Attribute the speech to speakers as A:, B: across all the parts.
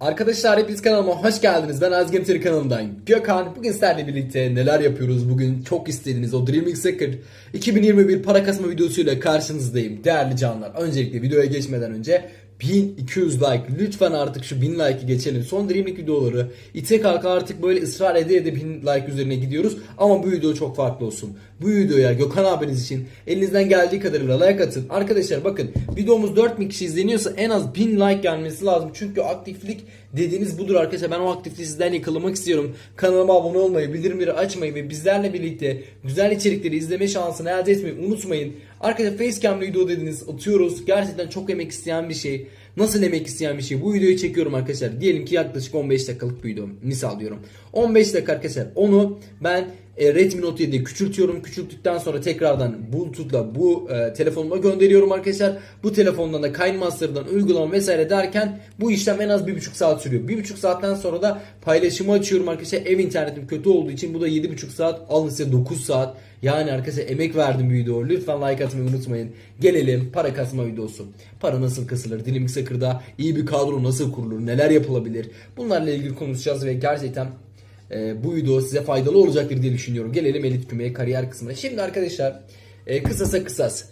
A: Arkadaşlar hepiniz kanalıma hoş geldiniz. Ben Azgın Teri kanalındayım. Gökhan bugün sizlerle birlikte neler yapıyoruz? Bugün çok istediğiniz o Dreaming Secret 2021 para kasma videosuyla karşınızdayım. Değerli canlar. Öncelikle videoya geçmeden önce 1200 like. Lütfen artık şu 1000 like'ı geçelim. Son Dreaming videoları ite kalka artık böyle ısrar ede ede 1000 like üzerine gidiyoruz. Ama bu video çok farklı olsun. Bu videoya Gökhan abiniz için elinizden geldiği kadarıyla like atın. Arkadaşlar bakın videomuz 4000 kişi izleniyorsa en az 1000 like gelmesi lazım. Çünkü aktiflik dediğiniz budur arkadaşlar. Ben o aktifliği sizden yakalamak istiyorum. Kanalıma abone olmayı, bildirimleri açmayı ve bizlerle birlikte güzel içerikleri izleme şansını elde etmeyi unutmayın. Arkadaşlar facecam video dediniz atıyoruz. Gerçekten çok emek isteyen bir şey. Nasıl emek isteyen bir şey? Bu videoyu çekiyorum arkadaşlar. Diyelim ki yaklaşık 15 dakikalık bir video. Misal diyorum. 15 dakika arkadaşlar. Onu ben e, Redmi Note 7'de küçültüyorum. Küçülttükten sonra tekrardan Bluetooth'la bu e, telefonuma gönderiyorum arkadaşlar. Bu telefondan da KineMaster'dan uygulama vesaire derken bu işlem en az 1,5 saat sürüyor. 1,5 saatten sonra da paylaşımı açıyorum arkadaşlar. Ev internetim kötü olduğu için bu da 7,5 saat. Alın size 9 saat. Yani arkadaşlar emek verdim bu videoya. Lütfen like atmayı unutmayın. Gelelim para kasma videosu. Para nasıl kasılır? Dilim Sakır'da iyi bir kadro nasıl kurulur? Neler yapılabilir? Bunlarla ilgili konuşacağız ve gerçekten e, bu video size faydalı olacaktır diye düşünüyorum. Gelelim elit kümeye kariyer kısmına. Şimdi arkadaşlar e, kısasa kısas.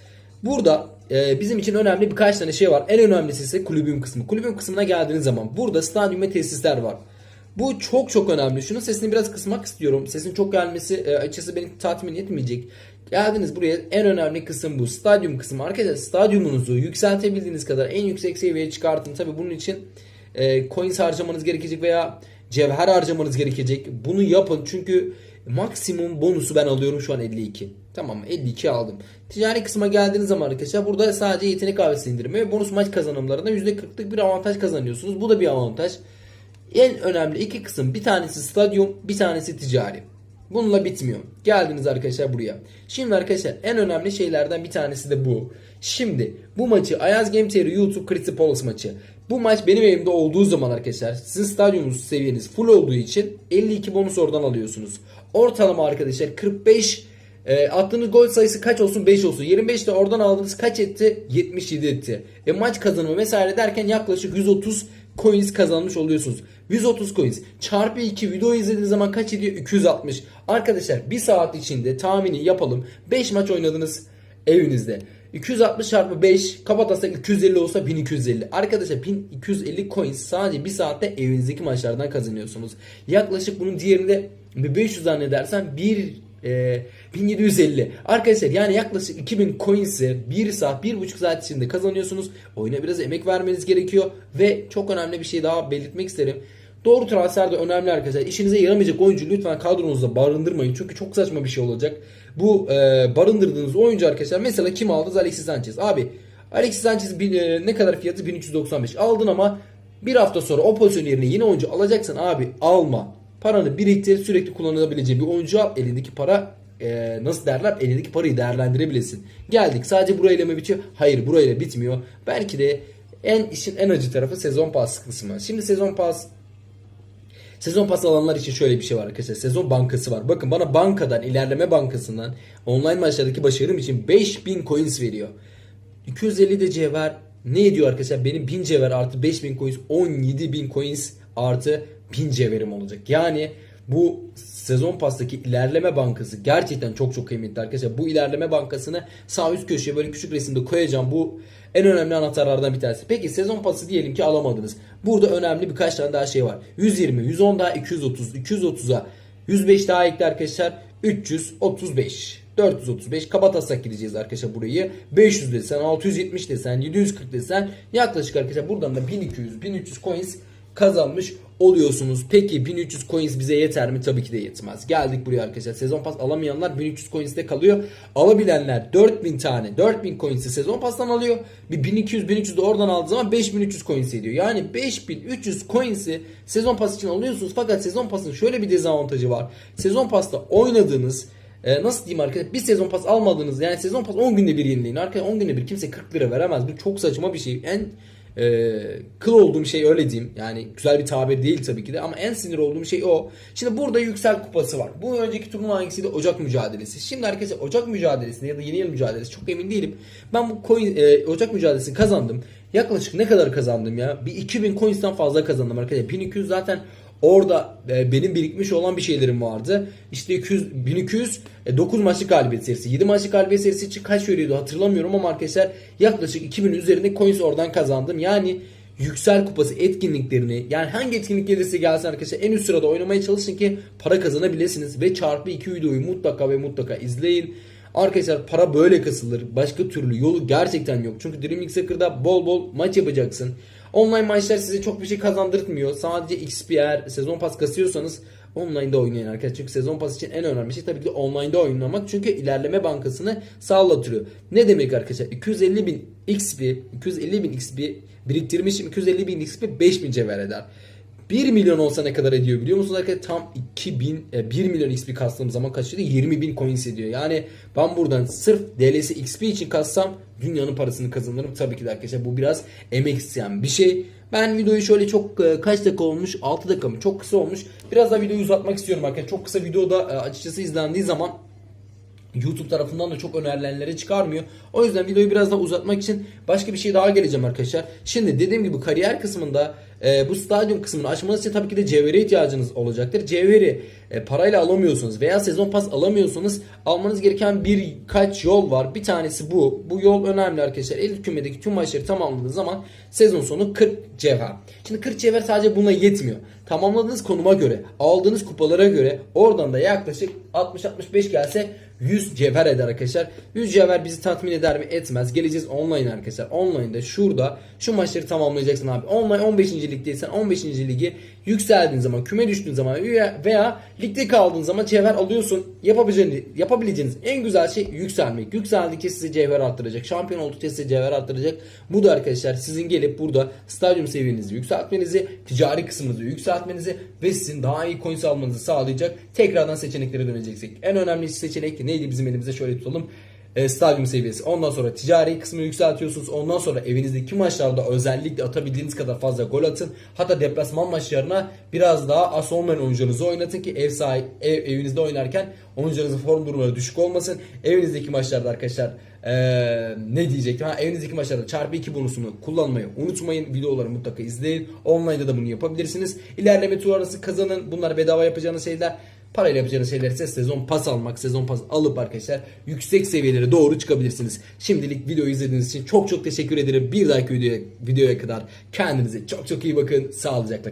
A: Burada e, bizim için önemli birkaç tane şey var. En önemlisi ise kulübün kısmı. Kulübün kısmına geldiğiniz zaman burada stadyum ve tesisler var. Bu çok çok önemli. Şunun sesini biraz kısmak istiyorum. Sesin çok gelmesi e, açıkçası beni tatmin etmeyecek. Geldiniz buraya en önemli kısım bu. Stadyum kısmı. Arkadaşlar stadyumunuzu yükseltebildiğiniz kadar en yüksek seviyeye çıkartın. Tabi bunun için e, coins harcamanız gerekecek veya cevher harcamanız gerekecek. Bunu yapın çünkü maksimum bonusu ben alıyorum şu an 52. Tamam mı? 52 aldım. Ticari kısma geldiğiniz zaman arkadaşlar burada sadece yetenek kahvesi indirimi ve bonus maç kazanımlarında %40'lık bir avantaj kazanıyorsunuz. Bu da bir avantaj. En önemli iki kısım bir tanesi stadyum bir tanesi ticari. Bununla bitmiyor. Geldiniz arkadaşlar buraya. Şimdi arkadaşlar en önemli şeylerden bir tanesi de bu. Şimdi bu maçı Ayaz Game TR YouTube Palace maçı. Bu maç benim evimde olduğu zaman arkadaşlar sizin stadyumunuz seviyeniz full olduğu için 52 bonus oradan alıyorsunuz. Ortalama arkadaşlar 45 e, attığınız gol sayısı kaç olsun 5 olsun. 25 de oradan aldığınız kaç etti? 77 etti. E, maç kazanımı vesaire derken yaklaşık 130 coins kazanmış oluyorsunuz. 130 coins çarpı 2 video izlediğiniz zaman kaç ediyor? 260. Arkadaşlar 1 saat içinde tahmini yapalım. 5 maç oynadınız evinizde. 260 çarpı 5 kapatasak 250 olsa 1250. Arkadaşlar 1250 coins sadece 1 saatte evinizdeki maçlardan kazanıyorsunuz. Yaklaşık bunun diğerinde 500 zannedersem 1 e, 1750. Arkadaşlar yani yaklaşık 2000 coins'i 1 saat 1,5 saat içinde kazanıyorsunuz. Oyuna biraz emek vermeniz gerekiyor. Ve çok önemli bir şey daha belirtmek isterim. Doğru transfer de önemli arkadaşlar. İşinize yaramayacak oyuncu lütfen kadronuzda barındırmayın. Çünkü çok saçma bir şey olacak. Bu e, barındırdığınız oyuncu arkadaşlar mesela kim aldınız? Alexis Sanchez. Abi Alexis Sanchez bin, e, ne kadar fiyatı? 1395. Aldın ama bir hafta sonra o pozisyon yerine yine oyuncu alacaksan abi alma. Paranı biriktir sürekli kullanabileceğin bir oyuncu al. Elindeki para e, nasıl derler? Elindeki parayı değerlendirebilesin. Geldik sadece burayla mı bitiyor? Hayır burayla bitmiyor. Belki de en işin en acı tarafı sezon pas kısmı. Şimdi sezon pas Sezon pas alanlar için şöyle bir şey var arkadaşlar. Sezon bankası var. Bakın bana bankadan, ilerleme bankasından online maçlardaki başarım için 5000 coins veriyor. 250 de cevher ne ediyor arkadaşlar? Benim 1000 cevher artı 5000 coins 17000 coins artı 1000 cevherim olacak. Yani bu sezon pastaki ilerleme bankası gerçekten çok çok kıymetli arkadaşlar. Bu ilerleme bankasını sağ üst köşeye böyle küçük resimde koyacağım. Bu en önemli anahtarlardan bir tanesi. Peki sezon pası diyelim ki alamadınız. Burada önemli birkaç tane daha şey var. 120, 110 daha 230, 230'a 105 daha ekle arkadaşlar. 335. 435 kabatasak gideceğiz arkadaşlar burayı. 500 desen, 670 desen, 740 desen yaklaşık arkadaşlar buradan da 1200, 1300 coins kazanmış oluyorsunuz. Peki 1300 coins bize yeter mi? Tabii ki de yetmez. Geldik buraya arkadaşlar. Sezon pas alamayanlar 1300 coins'te kalıyor. Alabilenler 4000 tane 4000 coins'i sezon pastan alıyor. Bir 1200 1300 de oradan aldığı zaman 5300 coins ediyor. Yani 5300 coins'i sezon pas için alıyorsunuz. Fakat sezon pasın şöyle bir dezavantajı var. Sezon pasta oynadığınız e, nasıl diyeyim arkadaşlar bir sezon pas almadınız yani sezon pas 10 günde bir yenileyin. Arkadaşlar 10 günde bir kimse 40 lira veremez. Bu çok saçma bir şey. En e, kıl olduğum şey öyle diyeyim. Yani güzel bir tabir değil tabii ki de ama en sinir olduğum şey o. Şimdi burada yüksel kupası var. Bu önceki turnuva hangisiydi? Ocak mücadelesi. Şimdi arkadaşlar Ocak mücadelesinde ya da yeni yıl mücadelesi çok emin değilim. Ben bu coin, e, Ocak mücadelesini kazandım. yaklaşık ne kadar kazandım ya? Bir 2000 coins'ten fazla kazandım arkadaşlar. 1200 zaten orada e, benim birikmiş olan bir şeylerim vardı. İşte 200 1200 e, 9 maçlık galibiyet serisi. 7 maçlık galibiyet serisi için kaç veriyordu hatırlamıyorum ama arkadaşlar yaklaşık 2000 üzerinde coins oradan kazandım. Yani Yüksel Kupası etkinliklerini yani hangi etkinlik gelirse gelsin arkadaşlar en üst sırada oynamaya çalışın ki para kazanabilirsiniz ve çarpı 2 videoyu mutlaka ve mutlaka izleyin. Arkadaşlar para böyle kasılır. Başka türlü yolu gerçekten yok. Çünkü Dream Soccer'da bol bol maç yapacaksın. Online maçlar size çok bir şey kazandırtmıyor. Sadece XP eğer sezon pas kasıyorsanız online'da oynayın arkadaşlar. Çünkü sezon pas için en önemli şey tabii ki online'da oynamak. Çünkü ilerleme bankasını sağlatıyor. Ne demek arkadaşlar? 250 bin XP, 250 bin XP biriktirmişim. 250 bin XP 5000 cevher eder. 1 milyon olsa ne kadar ediyor biliyor musunuz arkadaşlar? Tam 2000, e, 1 milyon XP kastığım zaman kaç ediyor? 20 bin coins ediyor. Yani ben buradan sırf DLS XP için kassam dünyanın parasını kazanırım. Tabii ki de arkadaşlar bu biraz emek isteyen bir şey. Ben videoyu şöyle çok e, kaç dakika olmuş? 6 dakika mı? Çok kısa olmuş. Biraz daha videoyu uzatmak istiyorum arkadaşlar. Çok kısa videoda e, açıkçası izlendiği zaman YouTube tarafından da çok önerilenlere çıkarmıyor. O yüzden videoyu biraz daha uzatmak için başka bir şey daha geleceğim arkadaşlar. Şimdi dediğim gibi kariyer kısmında e, bu stadyum kısmını açmanız için tabii ki de cevhere ihtiyacınız olacaktır. Cevheri e, parayla alamıyorsunuz veya sezon pas alamıyorsanız almanız gereken birkaç yol var. Bir tanesi bu. Bu yol önemli arkadaşlar. Elit kümedeki tüm maçları tamamladığınız zaman sezon sonu 40 cevher. Şimdi 40 cevher sadece buna yetmiyor. Tamamladığınız konuma göre, aldığınız kupalara göre oradan da yaklaşık 60-65 gelse 100 cevher eder arkadaşlar. 100 cevher bizi tatmin eder mi? Etmez. Geleceğiz online arkadaşlar. Online'da şurada şu maçları tamamlayacaksın abi. Online 15. ligdeysen 15. ligi yükseldiğin zaman, küme düştüğün zaman veya, ligde kaldığın zaman cevher alıyorsun. Yapabileceğiniz, yapabileceğiniz en güzel şey yükselmek. Yükseldikçe size cevher arttıracak. Şampiyon oldukça size cevher arttıracak. Bu da arkadaşlar sizin gelip burada stadyum seviyenizi yükseltmenizi, ticari kısmınızı yükseltmenizi ve sizin daha iyi coins almanızı sağlayacak. Tekrardan seçeneklere döneceksek. En önemli seçenek neydi bizim elimizde şöyle tutalım. E, stadyum seviyesi. Ondan sonra ticari kısmını yükseltiyorsunuz. Ondan sonra evinizdeki maçlarda özellikle atabildiğiniz kadar fazla gol atın. Hatta deplasman maçlarına biraz daha as olmayan oyuncularınızı oynatın ki ev sahibi ev, evinizde oynarken oyuncularınızın form durumları düşük olmasın. Evinizdeki maçlarda arkadaşlar e, ne diyecektim? Ha, evinizdeki maçlarda çarpı 2 bonusunu kullanmayı unutmayın. Videoları mutlaka izleyin. Online'da da bunu yapabilirsiniz. İlerleme turlarınızı kazanın. Bunlar bedava yapacağınız şeyler. Parayla yapacağınız şeyler ise sezon pas almak, sezon pas alıp arkadaşlar yüksek seviyelere doğru çıkabilirsiniz. Şimdilik videoyu izlediğiniz için çok çok teşekkür ederim. Bir dahaki videoya, videoya kadar kendinize çok çok iyi bakın. Sağlıcakla